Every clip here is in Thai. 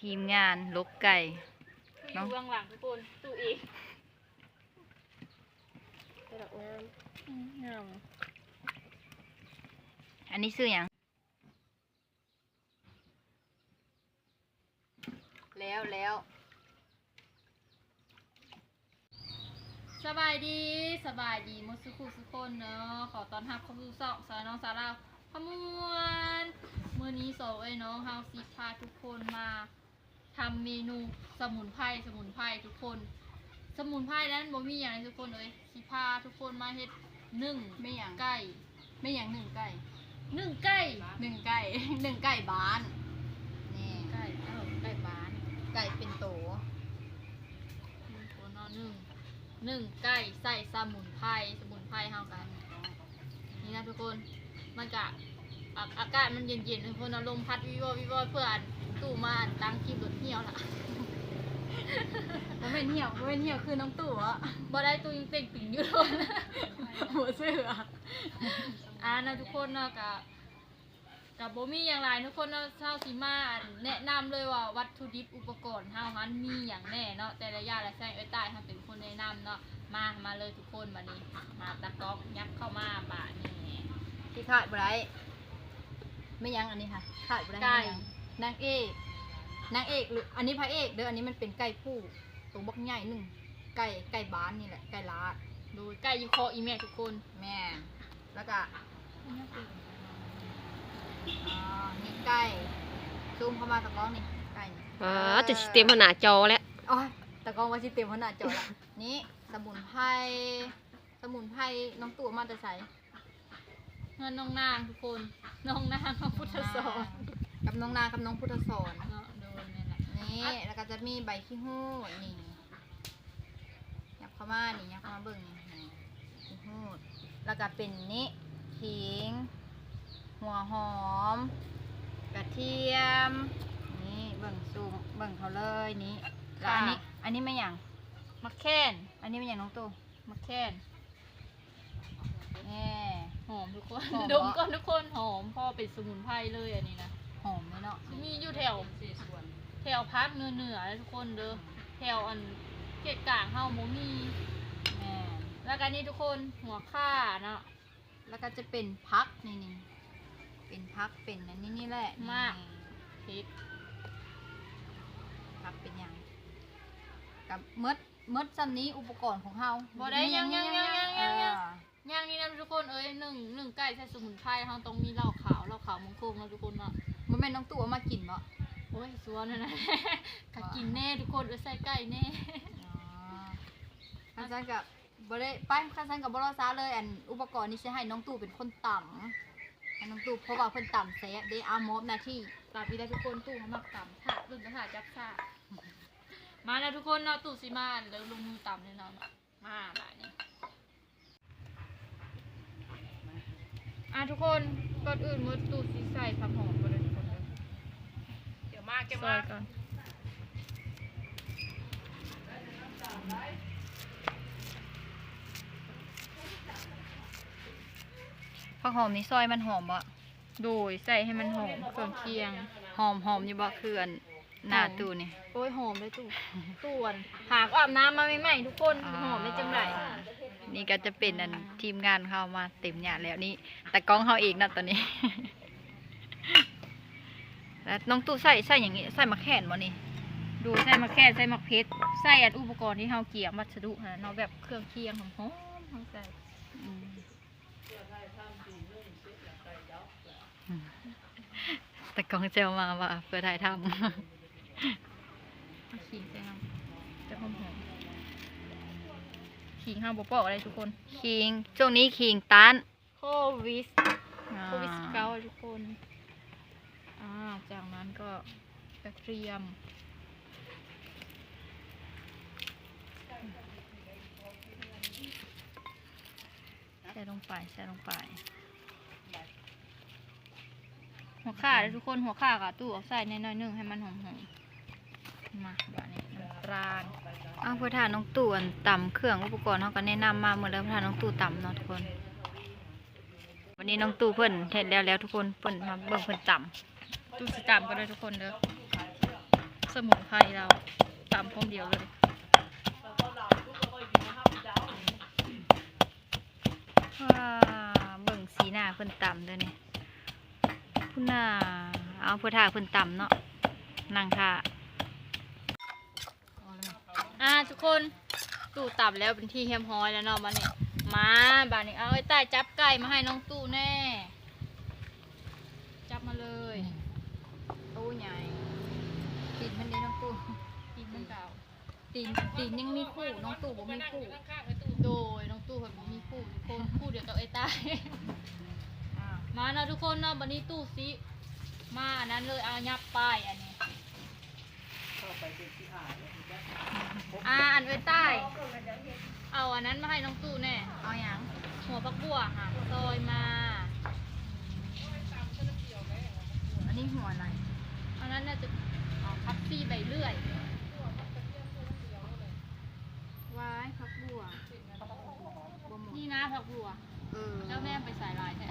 ทีมงานลกไก่คืออยู่เบื้องหลังทุกคนตู้เองกระดอกน้งามอันนี้ซื้ออย่างแล้วแล้วสบายดีสบายดีหมดสุขุสุกคนเนาะขอต้อนรับเข้าสู่ซอกสายน้องสาราขมวน มื้อนี้สองไอ้น้องเฮาสิพาทุกคนมา ทำเมนูสมุนไพรสมุนไพรทุกคน สมุนไพรนั้นบ่มีอย่างไรทุกคนเลยสิพาทุกคนมาเฮ็ดนึ่งไม่อย่างไก่ไม่อย่างหนึ่งไก่นึ่งไก่หนึ่งไก่หนึ่งไก่บ้านนี่ไก่เอ้าไก่บ้าน ไก่เป็นโตหนึ่งคนเนาะหนึ่งหนึ่งไก่ใส่สมุนไพรสมุนไพรเฮากันนี่นะทุกคนมันกะอาอากาศมันเย็นๆทุกคนเอาลมพัดวิววิวเพื่ออัน ตู้มาอันตั้งคลิปรถเหี่ยวล่ะมันเป็นเหี่ยวมันเป็นเหี่ยวคือน้องตู่อะบ่ได้ตู้ยังเต่งตึงอยู่เลยหัวเสื้ออ่านะทุกคนเนาะกะกับโบมีอย่างไรทุกคนเนาะเช่าสีมาอันแนะนำเลยว่าวัตถุดิบอุปกรณ์เฮาหันมีอย่างแน่เนาะแต่ละอย่างละแซงเอ้ยใต้เฮาเป็นคนแนะนำเนาะมามาเลยทุกคนบัดนี้ มาตะก๊อกยับเข้ามาบาดนี้ที่ขาดบ่ได้ไม่ยังอันนี้ค่ะขาดบ่ได้ไก่ม่ยัง นางเอกนางเอกหรืออันนี้พระเอกเด้ออันนี้มันเป็นไก่ผู้ตัวบักใหญ่หนึ่งไก่ไก่บ้านนี่แหละไก่ลาดดูใกล้อยูคออีแม่ทุกคนแม่แล้วก็อ่านี่ไก่ซูมเข้ามาตะกร้องนี่ไก่นี่ำอ๋อจะสิเตรียมหนาจอแล้วอ๋อตะกร้องว่าสิเต็มขนาดจอละนี่สมุนไพรสมุนไพรน้องตู่มาแต่ใส่เงินน้องนางทุกคน น้องนางพระพุทธสอน กับน้องนากับน้องพุทธสอนเนาะโดนนี่แหละนี่แล้วก็จะมีใบขี้หู้นี่ยับเข้ามานี่ยับเข้ามาเบิ่งนี่นี่ขี้หู้แล้วก็เป็นนี้ขิง หัวหอม กระเทียม นี่เบิ่งซูมเบิ่งเขาเลยนี่แล้วอันนี้อันนี้ไม่อย่างมักแค้นอันนี้ไม่อย่างน้องตู่มักแค้นนี่หอมทุกคนหอมดมเนอะก่อนทุกคนหอมพ่อเป็นสมุนไพรเลยอันนี้นะ หอมเลยเนาะมีอยู่แถวแถวพักเหนือเหนือๆทุกคนเด้อแถวอันเขตกลางเฮาโมมีแม่แล้วก็นี่ทุกคนหัวข่าเนาะแล้วก็จะเป็นพักนี่นี่เป็นพักเป็นอันนี้นี่แหละมากนี่พริกพักเป็นอย่างกับมดมดซันนี้อุปกรณ์ของเฮาบ่ได้ยังยังยังยังยังยังเออย่างนี้นะทุกคนเอ้ยหนึ่งหนึ่งไก่ใส่สมุนไพรเฮาต้องมีเหล้าขาวเหล้าขาวมงคงนะทุกคนเนาะมัน แม่นน้องตู่เอามากินบ่โอ้ยสวนนะนะก็กินแน่ทุกคนเอ้ยใส่ไก่แน่อ๋อข้าซันกับบ่ได้ไปข้าซันกับบ่รอซาเลยอันอุปกรณ์นี้สิให้น้องตู่เป็นคนต่ำให้น้องตู่เพราะว่าเพิ่นต่ำแซ่บเด้อามอบหน้าที่ตามพี่ได้ทุกคนตู้เขามักต่ำถาดรุ่นกระถาจับซ่ามาแล้วทุกคนเนาะตู้สิมาเดี๋ยวลงมือต่ำเลยเนาะมาบ่ายนี้อะทุกคนก่อนอื่นมือตู้สิใส่ผักหอมก่อนเลย ทุกคนเลยเดี๋ยวมากจะซมาอยก่อนผักหอมนี่ซอยมันหอมบ่โดยใส่ให้มันหอมเครื่องเคียง หอมหอมอยู่บ่คืออันหน้าตู่นี่ โอ้ยหอมเลยตู้ต่วน หากอาบน้ำมาใหม่ๆทุกคนหอมได้จังไรนี่ก็จะเป็นอันทีมงานเข้ามาเต็มหยาดแล้วนี่แต่กล้องเขาเองนะตอนนี้แล้ว น้องตู่ใส่ใส่อย่างงี้ใส่มะแขนบ่นี่ดูใส่มะแค่ใส่มะเพชรใส่อันอุปกรณ์ที่เฮาเกี่ยมวัสดุนะเนาะแบบเครื่องเคียงหอมๆเฮาใส่อืมแต่กล้องเจลมาว่าเพื่อถ่ายทเอาขิงใส่เฮาจะหอมๆขิงเฮาบ่ปอกอะไรทุกคนำคิงช่วงนี้คิงต้านโควิดอ่าโควิดเก้าทุกคน อ่าจากนั้นก็กระเทียม ใส่ลงไปใส่ลงไป หัวข่าเลยทุกคนหัวข่ากับตู้เอาใส่ในน้อยนึงให้มันหอมๆมาแบบนี้น้ำตาลอ้าวพื่อทานน้องตู่อันตำเครื่องอุปกรณ์เขาก็แนะนำมาหมดแล้วพื่อทานน้องตู่ต่ำเนาะทุกคน วันนี้น้องตู่เพิ่นเฮ็ดแล้วแล้วทุกคนเพิ่นมาเบิ่งเพิ่นต ตู้สจำก็ได้ทุกคนเด้อสมุนไพรเราตำพมเดียวเลยว้าเบิ่งสีหน้าเพิ่นต่ำเด้อนี่คุณน่าเอาเพื่อท่าเพิ่นต่ำเนาะนั่งท่าเอาแล้วมั้ยอ่าทุกคนตู้ตับแล้วเป็นที่เฮียมฮ้อยแล้วเนาะบ้านนี้มาบ้านนี้เอาไอ้ใต้จับไก่มาให้น้องตู้แน่ จับมาเลย ตู้ใหญ่ตีนมันนี่น้องตู้ ตีนมันเก่า ตีนตีนยังมีคู่น้องตู้บ่มีคู่โดยน้องตู้แบบมีคู่ทุกคนคู่เดียวกับไอ้ใต้อ้าวมาเนาะทุกคนเนาะบันนี้ตู้ซิมาอันนั้นเลยเอายับป้ายอันนี้อ่าอันไว้ใต้ เอาอันนั้นมาให้น้องตู้แน่เอาหยังหัวปักบัวค่ะซอยมา อันนี้หัวอะไรอันนั้นน่าจะเอาคัฟฟี่ใบเลื่อย ว้ายพักบัวบัวหมด นี่นะ ผักบัว เออแล้วแม่ไปใส่ลายแท้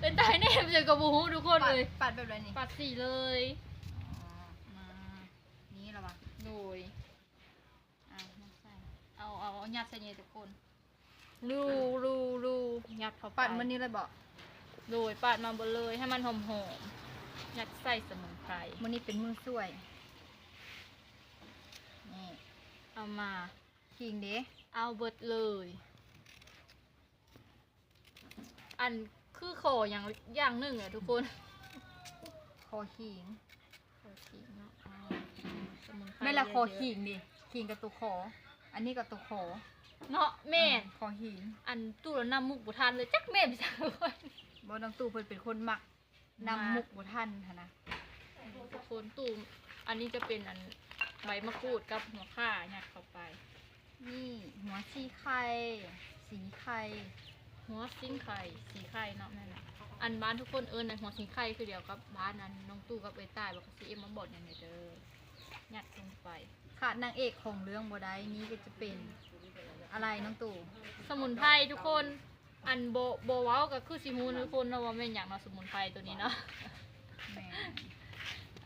เป็นตายแน่เจอกับบูฮูทุกคนเลย ปัดแบบไรนี่ปัดสีเลยอ๋อมานี่เหรอวะโดยอะมาใส่เอาเอาเอายัดใส่เนี่ยทุกคน รูรูรูยัดเข้าไปปัดมันนี่เลยบอกโดยปาดมาบนเลยให้มันหอมหอมๆยัดใส่สมุนไพรมันนี่เป็นมือสวยนี่เอามา คิงเด้เอาเบิดเลย อันคือขออย่างอย่างหนึ่งอะทุกคน คอขิงขอขิงเนาะเอาสมุนไพรไม่ละคอเยะๆขิงดิขิงกับตัวคออันนี้กับตัวคอเนาะแม่นคอหิงอันตู้แล้วนำมุกบุทานเลยจักแม่นไปจังเลยบน้องตู่เพิ่นเป็นคนมักมานำมุกบ่ทันหั่นนะทุกคนตู้อันนี้จะเป็นอันใบมะกรูดกับหัวข่ายัดเข้าไป นี่หัวสีไข่สีไข่หัวซิงไข่สีไข่เนาะแม่นอะอันบ้านทุกคนเอิญในหัวสิงไข่คือเดียวกับบ้านนั้นน้องตู้กับเอยใต้บอกว่าซีเอ็มมาบดเนี่ยเด้อยัดลงไปขาดนางเอกของเรื่องบ่ได้นี้ก็จะเป็นอะไรน้องตู่สมุนไพรทุกคนอันโบโบเว้าก็คือสิฮู้ทุกคนเนาะว่าแม่นอย่างเนาะสมุนไพรตัวนี้เนาะแหม่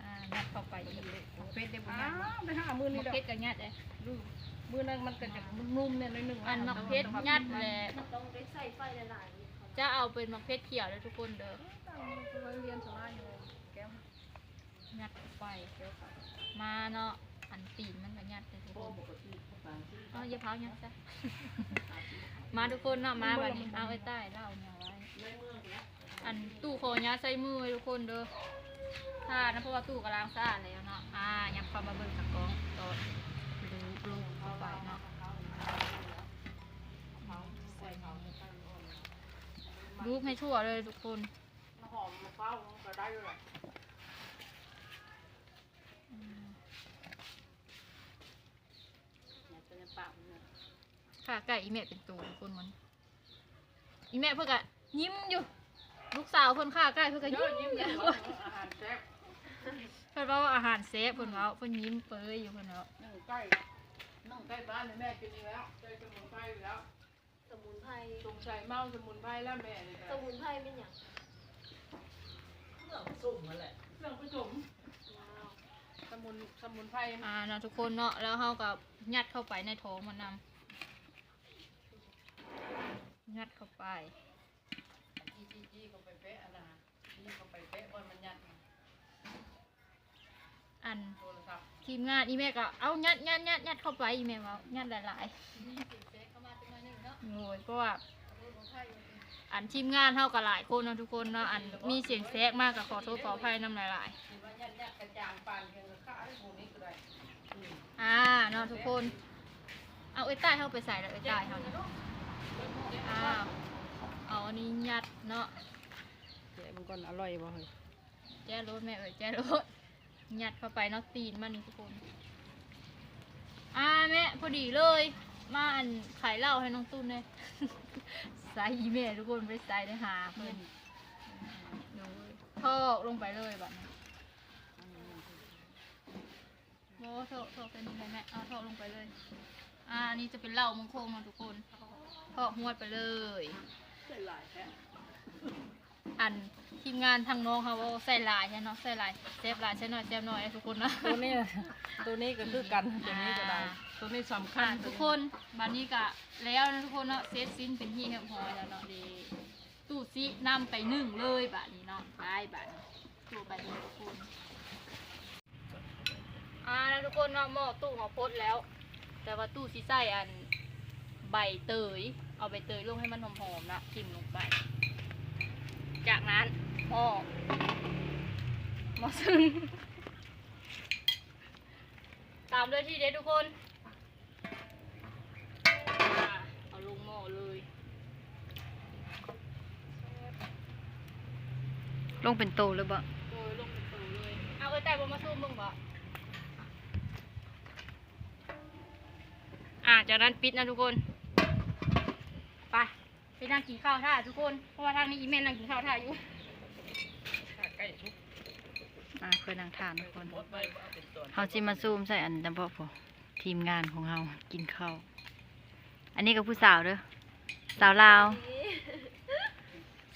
อ่ายัดเข้าไปอีกเป็ดได้บ่อ้ายัดวไปหามือมะนี่ดอกเขือกับยัดเลย มือนั้นมันก็จะนุ่มๆเนี่ยหน่อยหนึ่งอันมะเขือยัดแหละจะเอาเป็นมะเขือเขียวเลยทุกคนเด้อเรียนสลายอยู่แก้วยัดเข้าไปมาเนาะอันตีนมันก็ยัดเลยทุกคนเอาอย่าเผายัดซะมาทุกคนเนาะมาแบบนี้เอาไว้ใต้เล่าเนี่ยไว้อันตู้โคยัดใส่มือไว้ทุกคนเด้อถ้านะเพราะว่าตู้กำลังสะอาดแล้วเนาะอ่ายับเข้ามาเบิ่งตะกร้องตอนรูป ลูกเข้าไปเนาะรูปให้ทั่วเลยทุกคนหอมมะพร้าวก็ได้ด้วยค่ะไก่อีแม่เป็นตูทุกคนมันอีแม่เพื่อกะยิ้มอยู่ ลูกสาวเพิ่นค่าไก่เพื่อกะยิ้มยิ้มอยู่อาหารแซ่บเพิ่นว่าอาหารเซฟเพิ่นว่าเพิ่นยิ้มเปยอยู่เพิ่นว่านึ่งใกล้ นึ่งใกล้บ้านแม่กินอีกแล้วใกล้สมุนไพรอยู่แล้วสมุนไพรสงสัยเมาสมุนไพรแล้วแม่นี่สมุนไพรเป็นอย่างเครื่องผสมสมุนสมุนไพรอ่าเนาะทุกคนเนาะแล้วเฮาก็ยัดเข้าไปในท้องมันนำยัดเข้าไปจี้จี้จี้ก็ไปเป๊ะอันนะจี้ก็ไปเป๊ะบนมันยัดอันโทรศัพท์ ทีมงานอีแม่ก็เอายัดยัดยัดยัดเข้าไปอีแม่ว่ายัดหลายๆโอ้ยเพราะว่าอันทีมงานเฮาก็หลายคนเนาะทุกคนเนาะอันมีเสียงแทรกมากก็ขอโทษขออภัยนำหลายๆหรือว่ายัดยัดกระจางปานเพียงข้าวหมูนี้ก็ได้อ่าเนาะทุกคน เอาไอ้ใต้เข้าไปใส่แล้วไอ้ใต้เขาเนี่ยอ้าวเอาอันนี้ยัดเนาะแกมันก่อนอร่อยบ่เฮ้ยแจ้รถแม่เอ้ยแจ้รถ ยัดเข้าไปเนาะตีนมันนี่ทุกคน อ่าแม่พอดีเลย มาอันขายเหล้าให้น้องตุ้นเลยใส่อีแม่ทุกคนไปใส่ได้หาเพื่อนท่อลงไปเลยแบบนี้โอ้ท่อท่อเป็นยังไงแม่เอาท่อลงไปเลย อ่านนี้จะเป็นเหล้ามงคงเนาะทุกคนท่อหวดไปเลย อันทีมงานทางน้องเขาว่าใส่หลายใช่เนาะใส่หลายเซฟหลายใช่หน่อยเซฟหน่อยนะทุกคนนะตัวนี้ตัวนี้ก็คือกันตัวนี้ก็ได้อ่าตัวนี้สำคัค่ะญทุกคนบัดนี้ก็แล้วนะทุกคนเนาะเซตซินเป็นที่เรียบร้อยแล้วเนาะเดตู้ซินำไปหนึ่งเลยบัดนี้เนาะได้บัดนี้ตู้ไปเลยทุกคนอ่าแล้วทุกคนเนาะหม้อตู้หม้อพดแล้ว แต่ว่าตู้ซิใส่อันใบเตยเอาใบเตยลงให้มันหอมๆนะจิ้มลงไป จากนั้นหม้อหม้อซึ่งตามด้วยที่เด็ดทุกคนอ่าเอาลงหม้อเลยลงเป็นโตเลยบ่โดยลงเป็นตูเลยเอาไปแต่บนมาซูมเบิ่งบ่อ่าจากนั้นปิดนะทุกคนไปไป นั่งกินข้าวท่าทุกคน เพราะว่าทางนี้อีเมนนั่งกินข้าวท่าอยู่ใกล้ทุกอ่าเคยนั่งทานทุกคนหมดไปเอาเป็นตัวเฮาสิมาซูมใส่อันจำเพาะพอทีมงานของเฮากินข้าว อันนี้ก็ผู้สาวเด้อ สาวลาว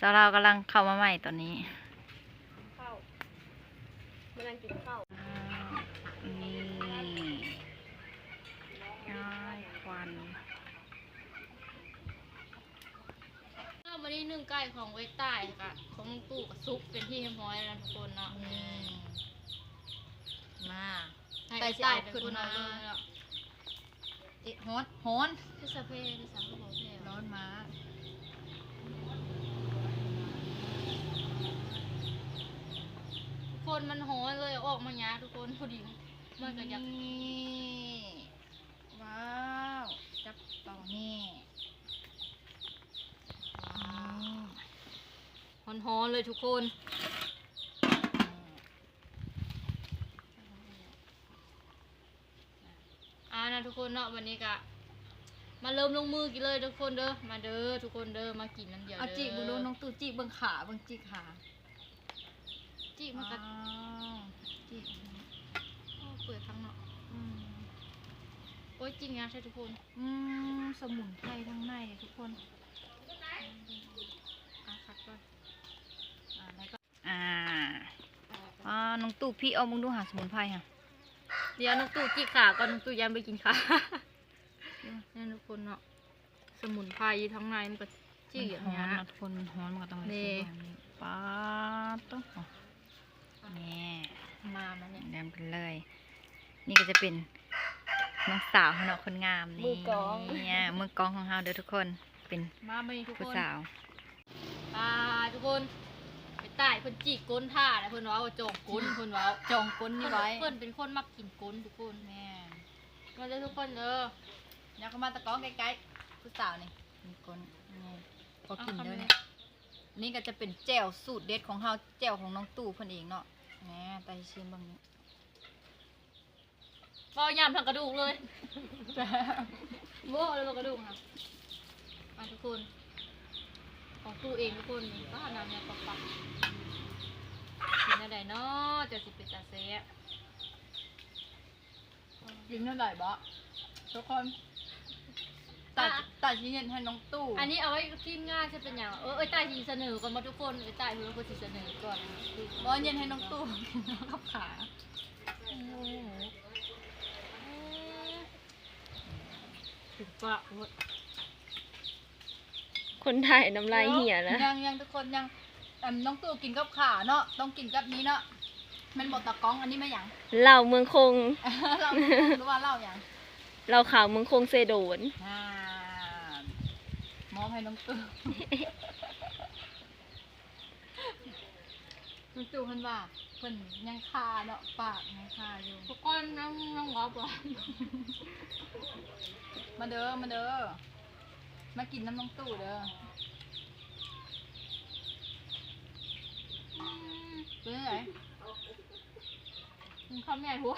สาวลาวกำลังเข้ามาใหม่ตอนนี้ ข้าวมานั่งกินข้าว นี่ย้ายควัน เริ่มมาที่นึ่ งไก่ของไว้ใต้ค่ะของลุงตู่กับซุปเป็นที่เรียบร้อยแล้วทุกคนเนาะมาให้ไก่ไก่ใต้ใต้ขึ้ขึ้นนมามาเนาะเอ๊ะฮ้อนฮ้อนที่สะเพที่สามก็บอกแค่ร้อนมาคนมันหอยเลยเอาออกมาหยาทุกคนพอดีมันก็อยากนี่ว้าวจับต่อนี่ว้าว หอนๆเลยทุกคนอ่านะทุกคนเนาะวันนี้ก็มาเริ่มลงมือกินเลยทุกคนเด้อมาเด้อทุกคนเด้อมากินน้ำเดียวเอาเด้อจีบบุดูน้องตู่จีบเบิ่งขาเบิ่งจีขาจีมันก็ว้าวจีบโอ้เปิดทั้งเนาะอืมโอ้ยจริงนะใช่ทุกคน อืมสมุนไพรทั้งในทุกคน อะคัดก่อน อ่าแล้วก็อ่าอ่า น้องตู่พี่เอามึงดูหาสมุนไพรค่ะเดี๋ยวน้องตู่จีขาก่อนน้องตู่ยังไปกินขานี่ทุกคนเนาะสมุนไพรทั้งในมันก็จี้อย่างมันเงี้ฮ้อยนนะทุกคนมันฮ้อนมันก็ต้องนี่ใส่แบบนี้ป๊าดตุ๊บนี่มามาเนี่ยเดิมกันเลย นี่ก็จะเป็นน้องสาวของเราคนงามนี่มือกลองเนี่ยมือกลองของเราเด้อทุกคนเป็นมาไม่ทุกผู้คนสาวอ่าทุกคน ไปใต้เพิ่นจีกก้นท่านะเพิ่นเว่าว่าจองก้นเพิ่นเว่าจองก้นนี่ไว้เพิ่นเป็นคนมักกินก้นทุกคนแม่มาเลยทุกคนเด้ออยากเข้ามาตะก้องใกล้ๆผู้สาวนี่มีก้นนี่พอกินเอาเด้อคำนี้เนี่ยนี่ก็จะเป็นแจ่วสูตรเด็ดของเราแจ่วของน้องตู่เพิ่นเองเนาะแหมไตชิมบางนี้เว้ายามทั้งกระดูกเลยโว้แล้วกระดูกค่ะมาทุกคน ของตู้เองทุกคนนี่ป้าน้ำเนี่ยปักปักกินอะไรเนาะจะสิเป็นตาแซ่บกินเท่าไหร่บ่ทุกคนตัดตัดชิ้นเย็นให้น้องตู่อันนี้เอาไว้ทีมงานจะเป็นอย่างเออเอ้ยใต้ทีเสนอก่อนมาทุกคนเอ้ยใต้คือคนสิเสนอก่อนนะคือบ่เย็นให้น้องตู่กินกับขาถึงปะโอ้ย คนไทยน้ำลายเหี่ยแล้วยังยังทุกคนยังแต่น้องตู่กินกับขาเนาะต้องกินกับนี้เนาะมันบอกตะก้องอันนี้ไม่หยังเหล่าเมืองคงเรารู้ว่าเล่าอย่างเราข่าวเมืองคงเซโดนอ่ามอบให้น้องตู่น้องตู่เพิ่นว่าเพิ่นยังคาเนาะปากยังคาอยู่ทุกคนน้องน้องงอบอะมาเด้อมาเด้อ มากินน้ำน้องตู่เด้อเป็นยังไงมึงข้าวแม่หัว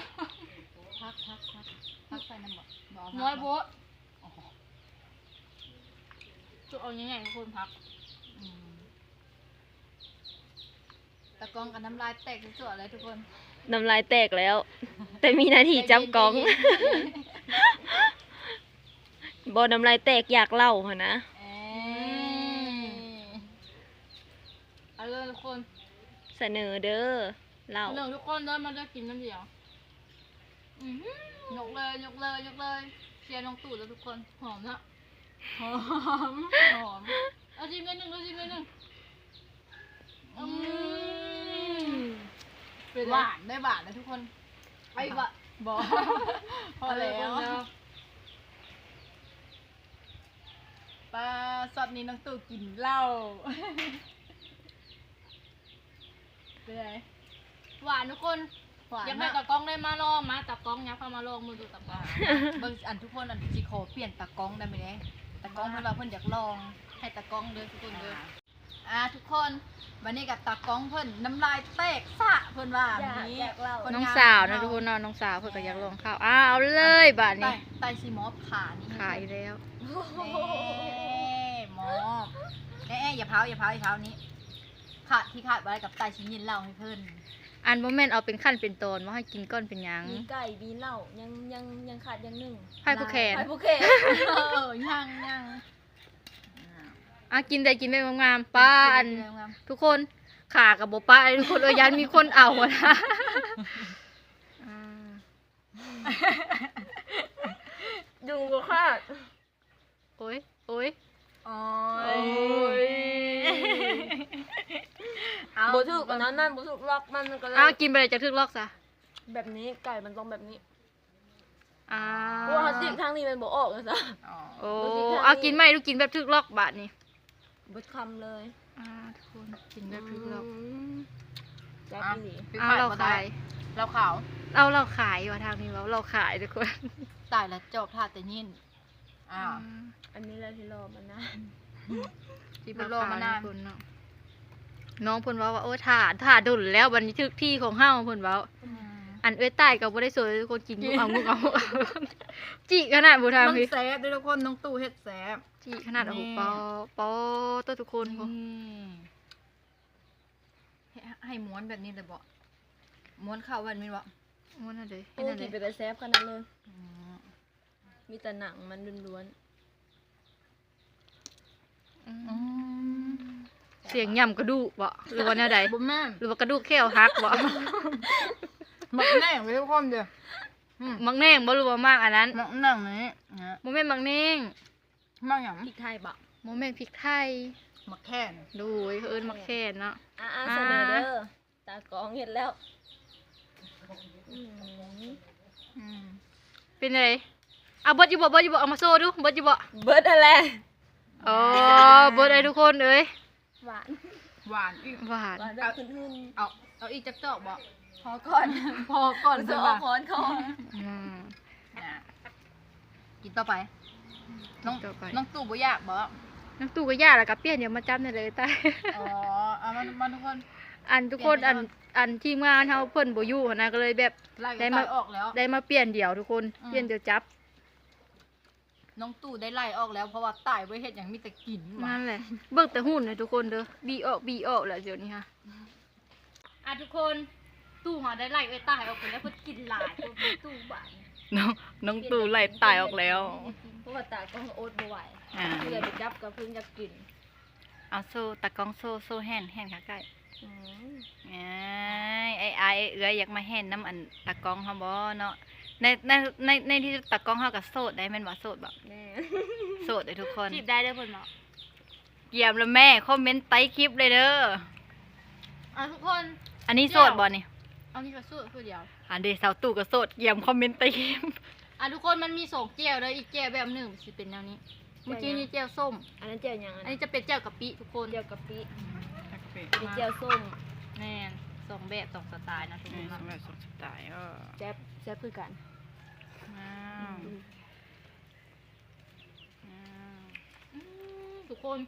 พักพักพักพักใส่น้ำบ่บ่เอาพักน้อยโบบ่ะอ๋อจุเอายังไงทุกคนพักอืมตะกองกับน้ำลายแตกสวดๆเลยทุกคน น้ำลายแตกแล้ว แต่มีหนาทีจับกล้องใจเย็น บอน้ำลายแตกอยากเล่าหะนะๆเอ้ยอคนเสนอเด้อเราหนึ่งทุกคนเดินมาจะกินน้ำเดียวอื้อหือยกเลยยกเลยยกเลยเชียร์น้องตู่แล้วทุกคนหอมนะหอมหอมเอาชิมกันหนึ่งเอาชิมกันหนึ่งอืมเป็นหไงวานได้หวานนะทุกคนไอ้บะบอกพอแล้ว ปลาซอสนี้น้องตู่กินเหล้าเป็นไงหวานทุกคนหวานอยากให้มากตากล้องได้มาลองมาตากล้องยักษ์พามาลองมือดูตากล้องเบิ่งอันทุกคนอันสิขอเปลี่ยนตากล้องได้ไหมเด้ตากล้องเพิ่นว่าเพิ่นอยากลองให้ตากล้องเด้อทุกคนเด้อ อ่าทุกคนวันนี้กับตากล้องเพิ่นน้ำลายแตกสะเพิ่นว่าอยากนี้อยากเล่าคน้องงมสาวนะทุกคนเนาะน้องสาวเพื่อนก็อยากลองข้าวอ้าวเอาเลยบาทไตนี้ไตซีมอฟขานี่ขายแล้วเน่มอบเอ๊ะอย่าเผาอย่าเผาอย่าเผานี้ขาดที่ขาดไว้กับไตชิ้นยินเหล้าให้เพิ่นอันโมเมนต์เอาเป็นขั้นเป็นตอนว่าให้กินก้อนเป็นหยังมีไก่มีเหล้ายังยังยังขาดยังหนึ่งไพ่ผู้แขนไผ่ผู้แขนเออยังยัง อะกินได้กินได้งามๆป้าอันงามทุกคนขากับโบป้าทุกคนเออยันมีคนเอาอะนะอ่ายุงก็ขาดโอ้ยโอ้ยโอ้โอ้ยยบถูกอันนั้นนั่นบถูกล็อกมันมันก็เลยอะกินไปเลยจากทึกลอกซะแบบนี้ไก่มันต้องแบบนี้อ่าเพราะว่าเขาจิกทางนี้มันบ่ออกนะจ๊ะอ๋อโอ้บางทีทางนี้เอากินไหมลูกกินแบบทึกลอกบาทนี้ บดคำเลยอ่าทุกคนกินแบบทึกลอกมแซ่บอีหลีพี่เอาขายเราบ่ได้ขายเราขาวเอาเราขายว่ะทางนี้ว่าเราขายทุกคนตายแล้วจบท่าแต่ยินอ้าวอันนี้แหละที่รอมันนะที่เป็นโลมานานเรขยเนาะน้องเพิ่นเว่าว่าโอ้ถ่าถ่าดุนแล้ววันนี้ทึกที่ของเฮาเพิ่นเว้า อันเอ้ยใต้ก็บ่ได้สวยทุกคนกินกิมุนกเอามุกเอาจิขนาดบ่ทางน้องพี่แซฟด้วยทุกคนน้องตู่เฮ็ดแซฟจิขนาดโอ้โหนี่ปอปอตัวทุกคนพอให้ให้ม้วนแบบนี้เลยบ่ม้วนเข้าวันนี้บ่ว่านั่นเลยโอ้นั่นเลกิยนไปแต่แซ่บขนาดเลยอืมมีแต่หนังมันล้วนอืมเสียงย่ำกระดูกบ่หรือว่าแนวใดบ่แม่นหรือว่ากระดูกแค่วหักบ่ มักแน่งเลยทุกคนเด้ออืมมักแน่งบ่หรือว่ามากอันนั้นมักแน่งนี้นะโมเมนต์มักแน่งมักหยังๆพริกไทยบะโมเมนต์พริกไทยมักแค่นดูเขาเอิ้นมักแค่นเนาะ อ่าอ่าเสนอเด้อตากล้องเห็นแล้วอืมอืมเป็นไงเอาเบิดอยู่บ่เบิดอยู่บ่เอามาโซ่ดูเบิดอยู่บ่เบิร์ดอะไรอ๋อเบิดเลยทุกคนเอ้ยหวานหวานอีกหวานหวานแบบขึ้นหุ่นเอาเอาอีกจักจอกบ่ พอก่อนพอก่อนจะเพิ่นเอาว่าค้อนคออืมอะกินต่อไป น้องต่อไปน้องตู่บ่อยากบ่น้ำตู้ก็ยากแล้วก็เปลี่ยนเดี๋ยวมาจับได้เลยใต้อ๋อเอามามาทุกคน อันทุกคนอันอันทีมงานเฮาเพิ่นบ่อยู่หั้นนะก็เลยแบบไล่ได้กันมาไล่ออกแล้ว ได้มาเปลี่ยนเดี๋ยวทุกคนอืมเปลี่ยนเดี๋ยวจับ น้องตู่ได้ไล่ออกแล้วเพราะว่าตายไว้เฮ็ดหยังมีแต่กินว่ะนั่นแหละ เบิ่งแต่หุ่นเลยทุกคนเด้อบีออกบีออกแหละเดี๋ยวนี้ฮะอะทุกคน ตู้หาได้ไล่ไว้ตายออกไปแล้วเพิ่นกินหลายเพิ่นตู้บ้านน้องน้องตู่ไล่ตายออกแล้ว เพราะว่าตากล้องโอ๊ตบ่ไหวอ่า เพื่อไปจับกับเพิ่งจะกินเอาโซ่ตะกล้องโซ่โซ่แห่นแห่นขาใกล้อืมไอ้ไอ้ไอ้เอื้อยอยากมาแห่นน้ำอันตะกล้องเฮาบ่เนาะในในในในที่ตะกล้องเฮาก็โสดได้แม่นบ่โสดบ่แน่โสดเลยทุกคน จีบได้เด้อเพิ่นบอกเยี่ยมแล้วแม่คอมเมนต์ใต้คลิปเลยเด้อ อะทุกคน อันนี้โสดบ่นี่เอานี่ก็สู้คือเดียว อันเดสาวตู่ก็โสดเยี่ยมคอมเมนต์ใต้คลิปอะทุกคนมันมีสองแก้วเลยอีกแก้วแบบหนึ่งสิเป็นแนวนี้ เมื่อกี้นี่แก้วส้ม อันนั้นเจียวยังอัอันนนี้นี้จะเป็นแก้วกะปิทุกคนเจียวกะปิอันนี้เจียวส้มแน่นสองแบบสองสไตล์นะทุกคนนะแบบสดสไตล์เออแซ่บแซ่บคือกันว้าวอืมว้าวอืมทุกคน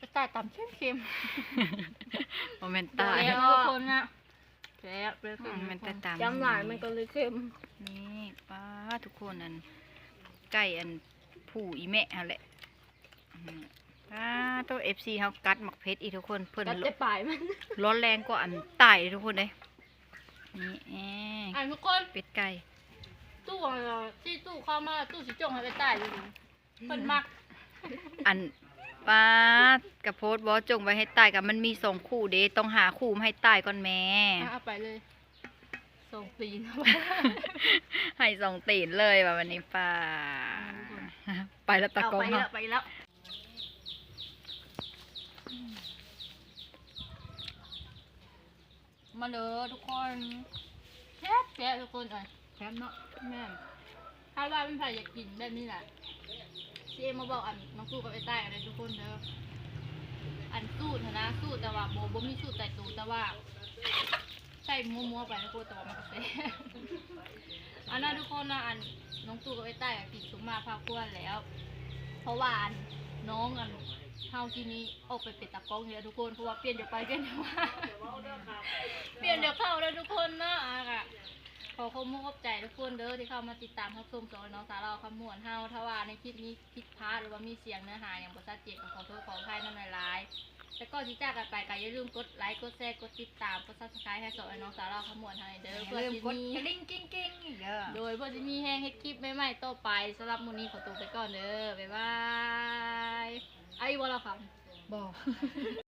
สไตล์ต่ำเข้มเข้มโมเมนต์ๆตายแล้วทุกคนนะ แล้วเลยโมเมนต์ตาม จำหลายมันก็เลยเค็มนี่ป้าทุกคนอันไก่อันผู้อีแม่ฮะแหละอืมป้าตัวเอฟซีเขากัดหมักเพชรอีกทุกคนเพิ่นกัดแต่ปลายมันร้อนแรงกว่าอันตายเลยทุกคนเลยนี่แอะอะทุกคนเป็ดไก่ตู้ของเราที่ตู้เข้ามาตู้สิจงให้ไปใต้เลยดิเพิ่นมักอัน ป้ากระโพดบอจงไว้ให้ตายกับมันมีสองคู่เด้ต้องหาคู่มาให้ตายก่อนแม่อะเอาไปเลยส่งตีนให้สองตีนเลยว่ะวันนี้ป้าไปแล้วตะเอากล้องไปเนาะแล้วไปแล้วมาเลยทุกคนแซ่บแซ่บทุกคนเอ่ยแคมเนาะแม่นถ้าว่าเป็นใครอยากกินแบบนี้แหละ ซีเอ็มมาบอกอันน้องสู้กับไอ้ใต้อะไรทุกคนเด้ออันสู้นะนะสู้แต่ว่าโบโบมีสู้แต่ตูแต่ว่าใส่มัวๆไปนะพูดต่ว่ามันก็เซ่อันนั้นทุกคนนะอันน้องตู่กับไอ้ใต้กินสุมมาพาควนแล้ว เพราะว่าอันน้องอันเฮาทีนี้ออกไปเป็นตากองเนี่ยทุกคนเพราะว่าเปลี่ยนเดี๋ยวไปเปลี่ยนเดี๋ยวมาเปลี่ยนเดี๋ยวเข้าแล้วทุกคนนะอะ ขอขอบคุณขอบใจทุกคนเด้อที่เข้ามาติดตามรับชมสอนน้องสาวเราคำมวนเฮาถ้าว่าในคลิปนี้ผิดพลาดหรือว่ามีเสียงเนื้อหาอย่างบ่ชัดเจนก็ขอโทษขออภัยน้ำหลายๆแล้วก็ที่จากกันไปก็อย่าลืมกดไลค์กดแชร์กดติดตามกดซับสไครต์ให้สอนน้องสาวเราขมวดให้เด้อเพื่อเริ่มที่กดมีกระดิ่งกิ้งกิ้งอีกเด้อโดยเพื่อที่มีแห้งเฮ็ดคลิปใหม่ๆต่อไปสำหรับมื้อนี้ขอตัวไปก่อนเด้อบ๊ายบายไอ้วอลละค่ะบอก